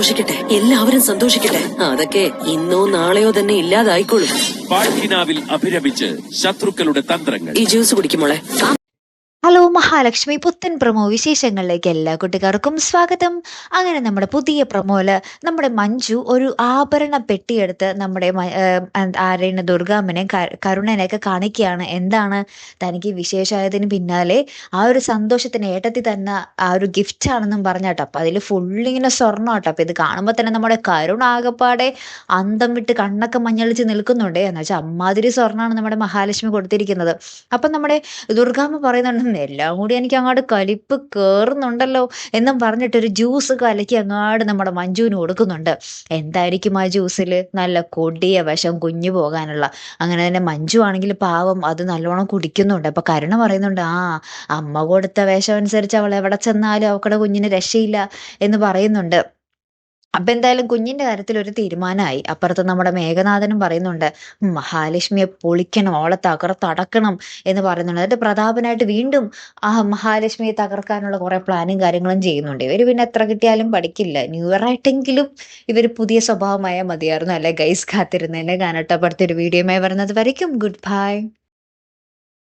സന്തോഷിക്കട്ടെ. എല്ലാവരും സന്തോഷിക്കട്ടെ. അതൊക്കെ ഇന്നോ നാളെയോ തന്നെ ഇല്ലാതായിക്കോളും. പാഴ്ക്കിനാവിൽ അഭിരമിച്ച് ശത്രുക്കളുടെ തന്ത്രങ്ങൾ. ഈ ജ്യൂസ് കുടിക്കുമോളെ ഹലോ. മഹാലക്ഷ്മി പുത്തൻ പ്രമോ വിശേഷങ്ങളിലേക്ക് എല്ലാ കുട്ടികാർക്കും സ്വാഗതം. അങ്ങനെ നമ്മുടെ പുതിയ പ്രമോയിൽ നമ്മുടെ മഞ്ജു ഒരു ആഭരണ പെട്ടിയെടുത്ത് നമ്മുടെ ആരെയാണ് ദുർഗാമ്മനെ കരുണനെയൊക്കെ കാണിക്കുകയാണ്. എന്താണ് തനിക്ക് വിശേഷമായതിന് പിന്നാലെ ആ ഒരു സന്തോഷത്തിന് ഏട്ടത്തി തന്ന ആ ഒരു ഗിഫ്റ്റ് ആണെന്നും പറഞ്ഞാട്ടോ. അപ്പൊ അതിൽ ഫുള്ളിങ്ങനെ സ്വർണം കേട്ടോ അപ്പൊ ഇത് കാണുമ്പോൾ തന്നെ നമ്മുടെ കരുണ ആകപ്പാടെ അന്തം വിട്ട് കണ്ണൊക്കെ മഞ്ഞളിച്ച് നിൽക്കുന്നുണ്ട്. എന്ന് വെച്ചാൽ അമ്മാതിരി സ്വർണമാണ് നമ്മുടെ മഹാലക്ഷ്മി കൊടുത്തിരിക്കുന്നത്. അപ്പൊ നമ്മുടെ ദുർഗാമ്മ പറയുന്നുണ്ട് എല്ലാം കൂടി എനിക്ക് അങ്ങോട്ട് കലിപ്പ് കയറുന്നുണ്ടല്ലോ എന്നും പറഞ്ഞിട്ട് ഒരു ജ്യൂസ് കലക്കി അങ്ങാട് നമ്മുടെ മഞ്ജുവിന് കൊടുക്കുന്നുണ്ട്. എന്തായിരിക്കും ആ ജ്യൂസിൽ നല്ല കൊടിയ വശം കുഞ്ഞു പോകാനുള്ള. അങ്ങനെ തന്നെ മഞ്ജു ആണെങ്കിൽ പാവം അത് നല്ലോണം കുടിക്കുന്നുണ്ട്. അപ്പൊ കരുണ പറയുന്നുണ്ട് ആ അമ്മ കൊടുത്ത വേഷം അനുസരിച്ച് അവൾ എവിടെ ചെന്നാലും അവക്കടെ കുഞ്ഞിന് രക്ഷയില്ല എന്ന് പറയുന്നുണ്ട്. അപ്പൊ എന്തായാലും കുഞ്ഞിന്റെ കാര്യത്തിൽ ഒരു തീരുമാനമായി. അപ്പുറത്ത് നമ്മുടെ മേഘനാഥനും പറയുന്നുണ്ട് മഹാലക്ഷ്മിയെ പൊളിക്കണം ഓളെ തകർത്തടക്കണം എന്ന് പറയുന്നുണ്ട്. എന്നിട്ട് പ്രതാപനായിട്ട് വീണ്ടും ആ മഹാലക്ഷ്മിയെ തകർക്കാനുള്ള കുറെ പ്ലാനും കാര്യങ്ങളും ചെയ്യുന്നുണ്ട്. ഇവർ പിന്നെ എത്ര കിട്ടിയാലും പഠിക്കില്ല. ന്യൂ ഇയർ ആയിട്ടെങ്കിലും ഇവർ പുതിയ സ്വഭാവമായ മതിയായിരുന്നു. അല്ലെ ഗൈസ്? കാത്തിരുന്നതിനെ കാണട്ടെ ഒരു വീഡിയോയുമായി വരുന്നത് വരയ്ക്കും. Good bye.